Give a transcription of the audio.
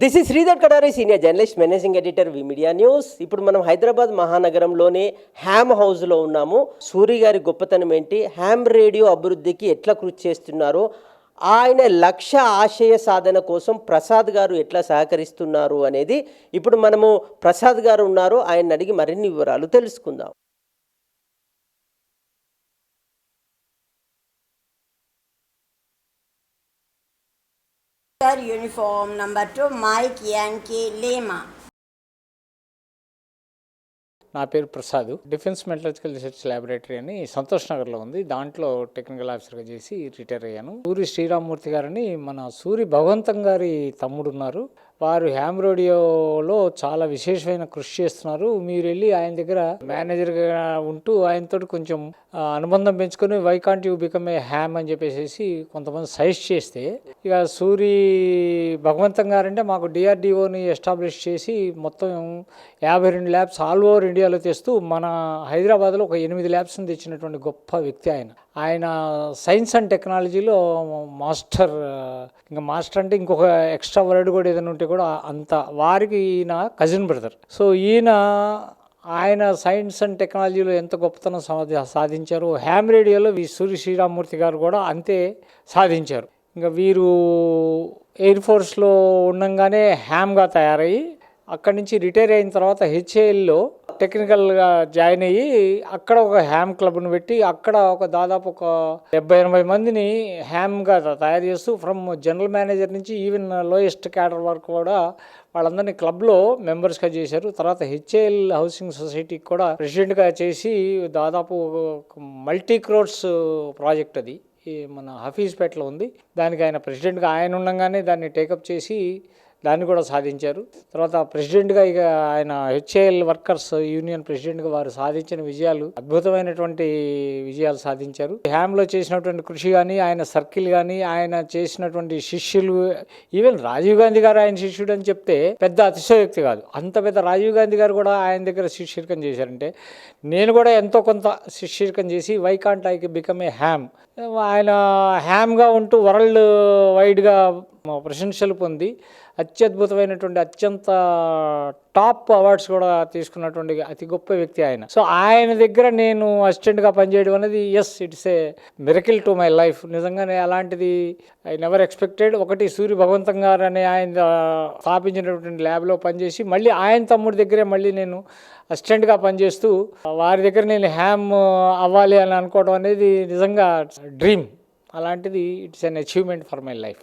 This is Sridhar Kadari senior journalist managing editor V media news ఇప్పుడు మనం Hyderabad మహానగరంలోని Ham హౌస్లో ఉన్నాము. సూరి గారి గొప్పతనం ఏంటి? హ్యామ్ రేడియో అభివృద్ధికి ఎట్లా కృషి చేస్తున్నారు? ఆయన లక్ష్య ఆశయ సాధన కోసం ప్రసాద్ గారు ఎట్లా సహకరిస్తున్నారు అనేది ఇప్పుడు మనము ప్రసాద్ గారు ఉన్నారు. ఆయన అడిగి మరిన్ని వివరాలు తెలుసుకుందాం. Sir, uniform number two, Mike Yankee Lima. నా పేరు Prasad. Defence metallurgical research laboratory అని సంతోష్ నగర్లో ఉంది. దాంట్లో టెక్నికల్ ఆఫీసర్గా చేసి రిటైర్ అయ్యాను. సూరి శ్రీరామ్మూర్తి గారని మన సూరి భగవంతం గారి తమ్ముడు ఉన్నారు వారు హ్యామ్ రేడియోలో చాలా విశేషమైన కృషి చేస్తున్నారు. మీరు వెళ్ళి ఆయన దగ్గర మేనేజర్గా ఉంటూ ఆయనతో కొంచెం అనుబంధం పెంచుకొని why can't you become a ham అని చెప్పేసి కొంతమంది సజెస్ట్ చేస్తే ఇక సూరి భగవంతం గారంటే మాకు డిఆర్డిఓని ఎస్టాబ్లిష్ చేసి మొత్తం యాభై రెండు ల్యాబ్స్ ఆల్ ఓవర్ ఇండియాలో తెస్తూ మన హైదరాబాద్లో ఒక ఎనిమిది ల్యాబ్స్ని తెచ్చినటువంటి గొప్ప వ్యక్తి ఆయన. ఆయన సైన్స్ అండ్ టెక్నాలజీలో మాస్టర్ ఇంకా మాస్టర్ అంటే ఇంకొక ఎక్స్ట్రా వర్డ్ కూడా ఏదైనా ఉంటే కూడా అంత వారికి ఈయన కజిన్ బ్రదర్ సో ఈయన ఆయన సైన్స్ అండ్ టెక్నాలజీలో ఎంత గొప్పతనం సాధి- సాధించారు హ్యామ్ రేడియోలో వి సూర్య శ్రీరామూర్తి గారు కూడా అంతే సాధించారు. ఇంకా వీరు ఎయిర్ ఫోర్స్లో ఉండంగానే హ్యామ్గా తయారయ్యి అక్కడి నుంచి రిటైర్ అయిన తర్వాత హెచ్ఏఎల్లో టెక్నికల్గా జాయిన్ అయ్యి అక్కడ ఒక హ్యామ్ క్లబ్ను పెట్టి అక్కడ ఒక దాదాపు ఒక డెబ్బై ఎనభై మందిని హ్యామ్గా తయారు చేస్తూ ఫ్రమ్ జనరల్ మేనేజర్ నుంచి ఈవెన్ లోయెస్ట్ క్యాడర్ వరకు కూడా వాళ్ళందరినీ క్లబ్లో మెంబర్స్గా చేశారు. తర్వాత హెచ్ఏఎల్ హౌసింగ్ సొసైటీకి కూడా ప్రెసిడెంట్గా చేసి దాదాపు మల్టీ క్రోర్స్ ప్రాజెక్ట్ అది. మన హఫీజ్పేటలో ఉంది. దానికి ఆయన ప్రెసిడెంట్గా ఆయన ఉండగానే దాన్ని టేకప్ చేసి దాన్ని కూడా సాధించారు. తర్వాత ప్రెసిడెంట్గా ఇక ఆయన హెచ్ఏఎల్ వర్కర్స్ యూనియన్ ప్రెసిడెంట్గా వారు సాధించిన విజయాలు అద్భుతమైనటువంటి విజయాలు సాధించారు. హ్యామ్లో చేసినటువంటి కృషి కానీ ఆయన సర్కిల్ కానీ ఆయన చేసినటువంటి శిష్యులు ఈవెన్ రాజీవ్ గాంధీ గారు ఆయన శిష్యుడు అని చెప్తే పెద్ద అతిశయోక్తి కాదు. అంత పెద్ద రాజీవ్ గాంధీ గారు కూడా ఆయన దగ్గర శిష్యరికం చేశారంటే నేను కూడా ఎంతో కొంత శిష్యరికం చేసి why can't I become a ham ఆయన హ్యామ్గా ఉంటూ వరల్డ్ వైడ్గా ప్రశంసలు పొంది అత్యద్భుతమైనటువంటి అత్యంత టాప్ అవార్డ్స్ కూడా తీసుకున్నటువంటి అతి గొప్ప వ్యక్తి ఆయన. సో ఆయన దగ్గర నేను అసిస్టెంట్గా పనిచేయడం అనేది yes it's a miracle to my life నిజంగానే అలాంటిది ఐ నెవర్ ఎక్స్పెక్టెడ్ ఒకటి సూర్య భగవంతం గారు అనే ఆయన స్థాపించినటువంటి ల్యాబ్లో పనిచేసి మళ్ళీ ఆయన తమ్ముడి దగ్గరే మళ్ళీ నేను అసిస్టెంట్గా పనిచేస్తూ వారి దగ్గర నేను హ్యామ్ అవ్వాలి అని అనుకోవడం అనేది నిజంగా డ్రీమ్ అలాంటిది it's an achievement for my life